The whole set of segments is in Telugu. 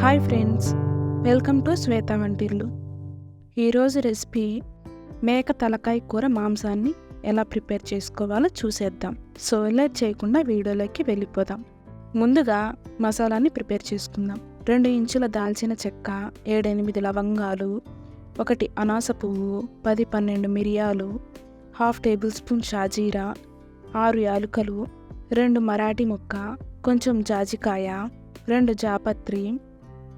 Hi friends welcome to Shweta వంటిల్లు. ఈరోజు రెసిపీ మేక తలకాయ కూర మాంసాన్ని ఎలా ప్రిపేర్ చేసుకోవాలో చూసేద్దాం. సో ఇలా చేయకుండా వీడియోలోకి వెళ్ళిపోదాం. ముందుగా మసాలాని ప్రిపేర్ చేసుకుందాం. రెండు ఇంచుల దాల్చిన చెక్క ఏడెనిమిది లవంగాలు ఒకటి అనాస పువ్వు పది పన్నెండు మిరియాలు హాఫ్ టేబుల్ స్పూన్ షాజీరా ఆరు యాలుకలు రెండు మరాఠీ ముక్క కొంచెం జాజికాయ రెండు జాపత్రి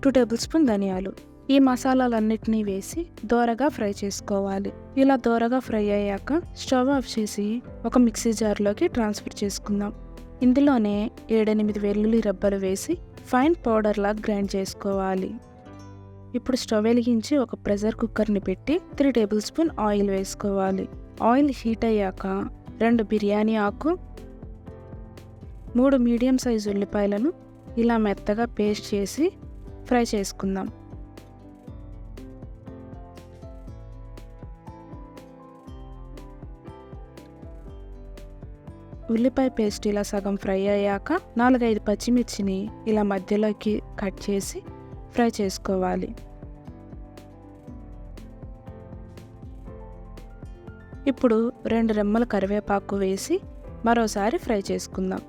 టూ టేబుల్ స్పూన్ ధనియాలు. ఈ మసాలాలన్నిటినీ వేసి దోరగా ఫ్రై చేసుకోవాలి. ఇలా దోరగా ఫ్రై అయ్యాక స్టవ్ ఆఫ్ చేసి ఒక మిక్సీ జార్లోకి ట్రాన్స్ఫర్ చేసుకుందాం. ఇందులోనే ఏడెనిమిది వెల్లుల్లి రెబ్బలు వేసి ఫైన్ పౌడర్లా గ్రైండ్ చేసుకోవాలి. ఇప్పుడు స్టవ్ వెలిగించి ఒక ప్రెషర్ కుక్కర్ని పెట్టి త్రీ టేబుల్ స్పూన్ ఆయిల్ వేసుకోవాలి. ఆయిల్ హీట్ అయ్యాక రెండు బిర్యానీ ఆకు మూడు మీడియం సైజు ఉల్లిపాయలను ఇలా మెత్తగా పేస్ట్ చేసి ఫ్రై చేసుకుందాం. ఉల్లిపాయ పేస్ట్ ఇలా సగం ఫ్రై అయ్యాక నాలుగైదు పచ్చిమిర్చిని ఇలా మధ్యలోకి కట్ చేసి ఫ్రై చేసుకోవాలి. ఇప్పుడు రెండు రెమ్మల కరివేపాకు వేసి మరోసారి ఫ్రై చేసుకుందాం.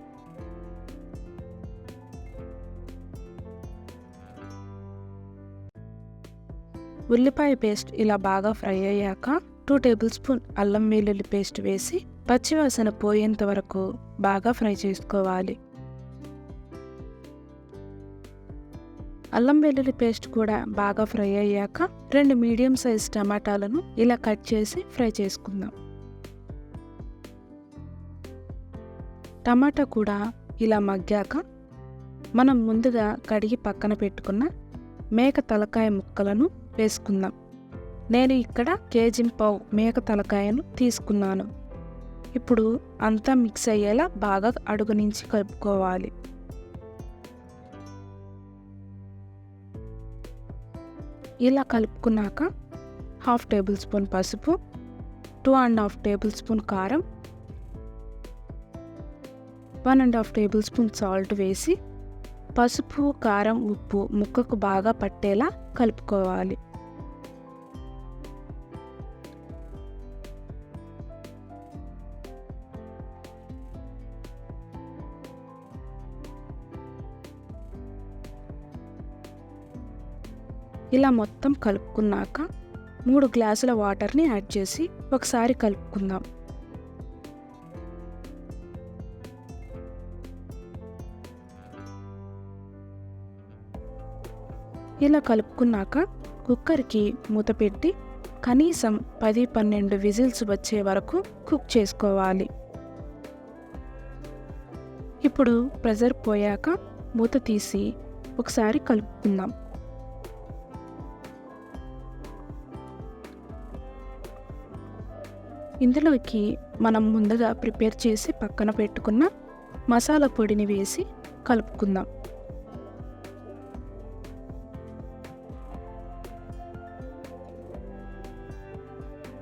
ఉల్లిపాయ పేస్ట్ ఇలా బాగా ఫ్రై అయ్యాక టూ టేబుల్ స్పూన్ అల్లం వెల్లుల్లి పేస్ట్ వేసి పచ్చివాసన పోయేంత వరకు బాగా ఫ్రై చేసుకోవాలి. అల్లం వెల్లుల్లి పేస్ట్ కూడా బాగా ఫ్రై అయ్యాక రెండు మీడియం సైజ్ టమాటాలను ఇలా కట్ చేసి ఫ్రై చేసుకుందాం. టమాటా కూడా ఇలా మగ్గాక మనం ముందుగా కడిగి పక్కన పెట్టుకున్న మేక తలకాయ ముక్కలను వేసుకుందాం. నేను ఇక్కడ కేజీ పావు మేక తలకాయను తీసుకున్నాను. ఇప్పుడు అంతా మిక్స్ అయ్యేలా బాగా అడుగు నుంచి కలుపుకోవాలి. ఇలా కలుపుకున్నాక హాఫ్ టేబుల్ స్పూన్ పసుపు two and half tablespoon కారం one and half tablespoon salt వేసి పసుపు కారం ఉప్పు ముక్కకు బాగా పట్టేలా కలుపుకోవాలి. ఇలా మొత్తం కలుపుకున్నాక మూడు గ్లాసుల వాటర్ని యాడ్ చేసి ఒకసారి కలుపుకుందాం. ఇలా కలుపుకున్నాక కుక్కర్కి మూత పెట్టి కనీసం పది పన్నెండు విజిల్స్ వచ్చే వరకు కుక్ చేసుకోవాలి. ఇప్పుడు ప్రెజర్ పోయాక మూత తీసి ఒకసారి కలుపుకుందాం. ఇందులోకి మనం ముందుగా ప్రిపేర్ చేసి పక్కన పెట్టుకున్న మసాలా పొడిని వేసి కలుపుకుందాం.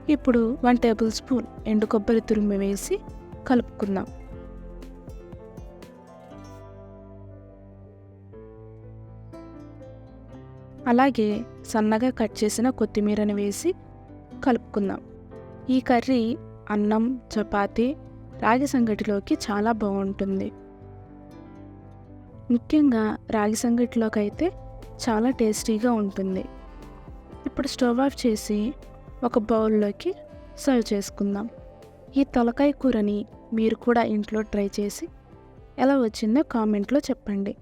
ఇప్పుడు వన్ టేబుల్ స్పూన్ ఎండు కొబ్బరి తురుము వేసి కలుపుకుందాం. అలాగే సన్నగా కట్ చేసిన కొత్తిమీరని వేసి కలుపుకుందాం. ఈ కర్రీ అన్నం చపాతి రాగి సంగటిలోకి చాలా బాగుంటుంది. ముఖ్యంగా రాగి సంగటిలోకి అయితే చాలా టేస్టీగా ఉంటుంది. ఇప్పుడు స్టవ్ ఆఫ్ చేసి ఒక బౌల్లోకి సర్వ్ చేసుకుందాం. ఈ తొలకాయ కూరని మీరు కూడా ఇంట్లో ట్రై చేసి ఎలా వచ్చిందో కామెంట్లో చెప్పండి.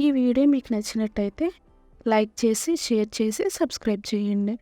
ఈ వీడియో మీకు నచ్చినట్టయితే లైక్ చేసి షేర్ చేసి సబ్స్క్రైబ్ చేయండి.